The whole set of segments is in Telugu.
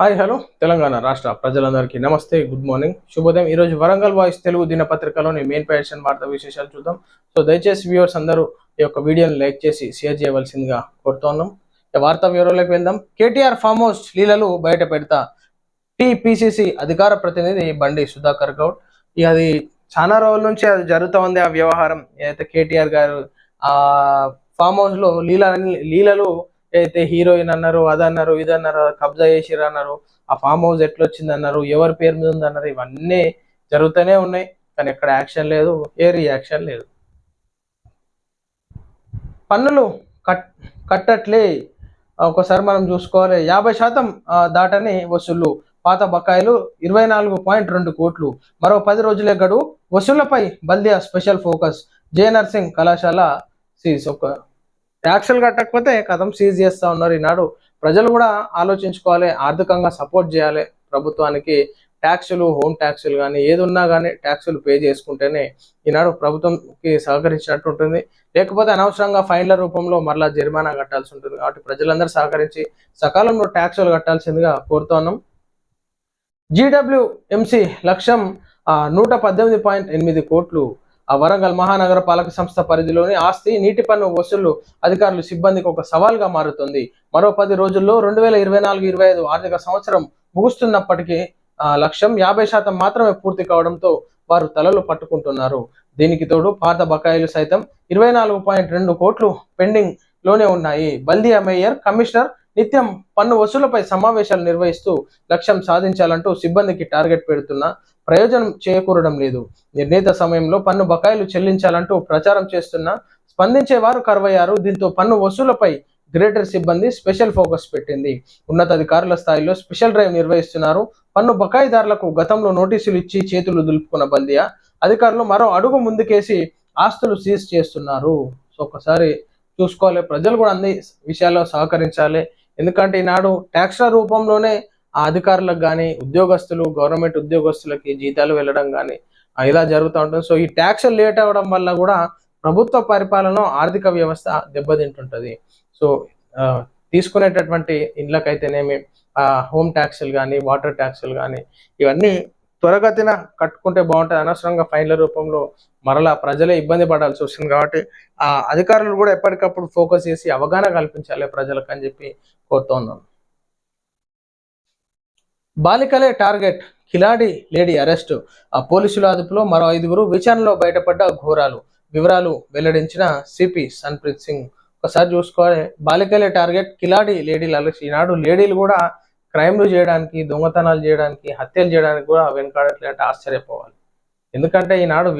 Hi hello. తెలంగాణ రాష్ట్ర ప్రజలందరికీ నమస్తే గుడ్ మార్నింగ్. శుభోదయం. ఈరోజు వరంగల్ వాయిస్ తెలుగు దినపత్రికలోని మెయిన్ పేషన్ వార్తా విశేషాలు చూద్దాం. సో దయచేసి వ్యూవర్స్ అందరూ ఈ యొక్క వీడియోని లైక్ చేసి షేర్ చేయవలసిందిగా కోరుతున్నాం వార్తా వివరాలకు వెళ్దాం. కేటీఆర్ ఫామ్ హౌస్ లీలలు బయట పెడతా టీపీసీసీ అధికార ప్రతినిధి బండి సుధాకర్ గౌడ్. ఇక అది చాలా రోజుల నుంచి అది జరుగుతూ ఉంది ఆ వ్యవహారం. ఏదైతే కేటీఆర్ గారు ఆ ఫామ్ హౌస్లో లీలలు ఏదైతే హీరోయిన్ అన్నారు అదన్నారు ఇదన్నారు కబ్జా చేసిరు అన్నారు ఆ ఫామ్ హౌస్ ఎట్లా వచ్చింది అన్నారు ఎవరి పేరు మీద ఉంది అన్నారు ఇవన్నీ జరుగుతూనే ఉన్నాయి. కానీ ఎక్కడ యాక్షన్ లేదు ఏ రియాక్షన్ లేదు. పన్నులు కట్ కట్టట్లే. ఒకసారి మనం చూసుకోవాలి. యాభై శాతం దాటని వసూళ్ళు. పాత బకాయిలు ఇరవై నాలుగు పాయింట్ రెండు కోట్లు. మరో పది రోజులే గడువు. వసూళ్ళపై Baldia special focus. J nursing కళాశాల సీజ్. ఒక ట్యాక్సులు కట్టకపోతే కథం సీజ్ చేస్తూ ఉన్నారు ఈనాడు. ప్రజలు కూడా ఆలోచించుకోవాలి ఆర్థికంగా సపోర్ట్ చేయాలి ప్రభుత్వానికి. ట్యాక్సులు హోమ్ ట్యాక్సులు కానీ ఏది ఉన్నా కానీ ట్యాక్సులు పే చేసుకుంటేనే ఈనాడు ప్రభుత్వంకి సహకరించినట్టు ఉంటుంది. లేకపోతే అనవసరంగా ఫైన్ల రూపంలో మరలా జరిమానా కట్టాల్సి ఉంటుంది. కాబట్టి ప్రజలందరూ సహకరించి సకాలంలో ట్యాక్సులు కట్టాల్సిందిగా కోరుతున్నాం జీడబ్ల్యూఎంసీ లక్ష్యం నూట పద్దెనిమిది పాయింట్ ఎనిమిది కోట్లు ఆ వరంగల్ మహానగర పాలక సంస్థ పరిధిలోని ఆస్తి నీటి పన్ను వసూళ్ళు అధికారులు సిబ్బందికి ఒక సవాల్గా మారుతుంది. మరో పది రోజుల్లో రెండు వేల ఇరవై నాలుగు ఇరవై ఐదు ఆర్థిక సంవత్సరం ముగుస్తున్నప్పటికీ లక్ష్యం యాభై శాతం మాత్రమే పూర్తి కావడంతో వారు తలలు పట్టుకుంటున్నారు. దీనికి తోడు పాత బకాయిలు సైతం ఇరవై నాలుగు పాయింట్ రెండు కోట్లు పెండింగ్లోనే ఉన్నాయి. బల్దియా మేయర్ కమిషనర్ నిత్యం పన్ను వసూలపై సమావేశాలు నిర్వహిస్తూ లక్ష్యం సాధించాలంటూ సిబ్బందికి టార్గెట్ పెడుతున్నా ప్రయోజనం చేకూరడం లేదు. నిర్ణీత సమయంలో పన్ను బకాయిలు చెల్లించాలంటూ ప్రచారం చేస్తున్నా స్పందించేవారు కరువయ్యారు. దీంతో పన్ను వసూలపై గ్రేటర్ సిబ్బంది స్పెషల్ ఫోకస్ పెట్టింది. ఉన్నతాధికారుల స్థాయిలో స్పెషల్ డ్రైవ్ నిర్వహిస్తున్నారు. పన్ను బకాయిదారులకు గతంలో నోటీసులు ఇచ్చి చేతులు దులుపుకున్న బందియా? అధికారులు మరో అడుగు ముందుకేసి ఆస్తులు సీజ్ చేస్తున్నారు. సో ఒకసారి చూసుకోవాలి. ప్రజలు కూడా అన్ని విషయాల్లో సహకరించాలి. ఎందుకంటే ఈనాడు ట్యాక్స్ల రూపంలోనే ఆ అధికారులకు కానీ ఉద్యోగస్తులు గవర్నమెంట్ ఉద్యోగస్తులకి జీతాలు వెళ్ళడం కానీ ఇలా జరుగుతూ ఉంటుంది. సో ఈ ట్యాక్స్ లేట్ అవ్వడం వల్ల కూడా ప్రభుత్వ పరిపాలన ఆర్థిక వ్యవస్థ దెబ్బతింటుంటుంది. సో తీసుకునేటటువంటి ఇండ్లకైతేనేమి హోమ్ ట్యాక్సులు కానీ వాటర్ ట్యాక్సులు కానీ ఇవన్నీ త్వరగతిన కట్టుకుంటే బాగుంటుంది. అనవసరంగా ఫైన్ల రూపంలో మరలా ప్రజలే ఇబ్బంది పడాల్సి వస్తుంది కాబట్టి ఆ అధికారులు కూడా ఎప్పటికప్పుడు ఫోకస్ చేసి అవగాహన కల్పించాలి ప్రజలకు అని చెప్పి కోరుతూ ఉన్నాను బాలికలే టార్గెట్. కిలాడి లేడీ అరెస్టు. ఆ పోలీసుల అదుపులో మరో ఐదుగురు విచారణలో బయటపడ్డ ఘోరాలు. వివరాలు వెల్లడించిన సిపి సన్ప్రీత్ సింగ్. ఒకసారి చూసుకోవాలి. బాలికలే టార్గెట్. కిలాడి లేడీలు అరెస్ట్ ఈనాడు లేడీలు కూడా క్రైమ్లు చేయడానికి దొంగతనాలు చేయడానికి హత్యలు చేయడానికి కూడా వెనకాడట్లే అంటే ఆశ్చర్యపోవాలి. ఎందుకంటే ఈనాడు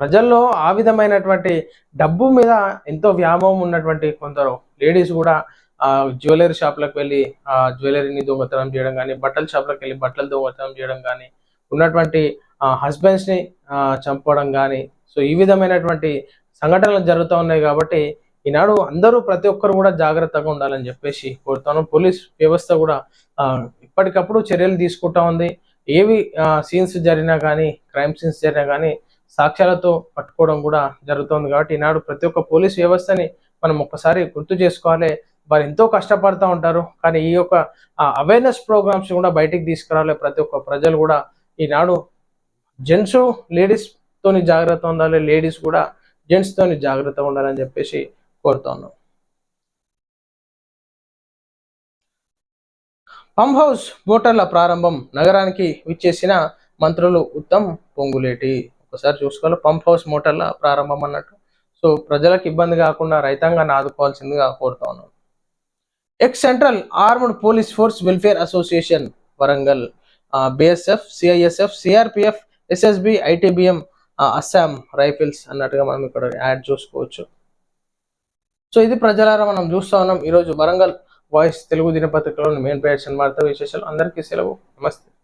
ప్రజల్లో ఆ విధమైనటువంటి డబ్బు మీద ఎంతో వ్యామోహం ఉన్నటువంటి కొందరు లేడీస్ కూడా ఆ జ్యువెలరీ షాప్లకు వెళ్ళి ఆ జ్యువెలరీని దొంగతనం చేయడం కానీ బట్టల షాప్లకు వెళ్ళి బట్టలు దొంగతనం చేయడం కానీ ఉన్నటువంటి హస్బెండ్స్ని చంపడం కానీ సో ఈ విధమైనటువంటి సంఘటనలు జరుగుతూ ఉన్నాయి కాబట్టి ఈనాడు అందరూ ప్రతి ఒక్కరు కూడా జాగ్రత్తగా ఉండాలని చెప్పేసి కోరుతాను. పోలీస్ వ్యవస్థ కూడా ఇప్పటికప్పుడు ఎప్పటికప్పుడు చర్యలు తీసుకుంటా ఉంది. ఏవి సీన్స్ జరిగినా కానీ క్రైమ్ సీన్స్ జరిగినా కానీ సాక్ష్యాలతో పట్టుకోవడం కూడా జరుగుతుంది కాబట్టి ఈనాడు ప్రతి ఒక్క పోలీస్ వ్యవస్థని మనం ఒక్కసారి గుర్తు చేసుకోవాలి. వారు ఎంతో కష్టపడుతూ ఉంటారు. కానీ ఈ యొక్క అవేర్నెస్ ప్రోగ్రామ్స్ కూడా బయటికి తీసుకురావాలి. ప్రతి ఒక్క ప్రజలు కూడా ఈనాడు జెంట్స్ లేడీస్తోని జాగ్రత్త ఉండాలి. లేడీస్ కూడా జెంట్స్తోని జాగ్రత్తగా ఉండాలని చెప్పేసి కోరుతాను. పంప్ హౌస్ మోటార్ల ప్రారంభం నగరానికి విచ్చేసిన మంత్రులు ఉత్తమ్ పొంగులేటి. ఒకసారి చూసుకోవాలి పంప్ హౌస్ మోటార్ల ప్రారంభం అన్నట్టు. సో ప్రజలకు ఇబ్బంది కాకుండా రైతాంగాన్ని ఆదుకోవాల్సిందిగా కోరుతా ex central armed police force welfare association Warangal BSF CISF CRPF SSB ITBP Assam rifles అన్నట్టుగా మనం ఇక్కడ యాడ్ చూసుకోవచ్చు. సో ఇది ప్రజలారా మనం చూస్తా ఉన్నాం. ఈరోజు వరంగల్ వాయిస్ తెలుగు దినపత్రికలో మెయిన్ పేజ్ వార్తా విశేషాలు. అందరికీ సెలవు. నమస్తే.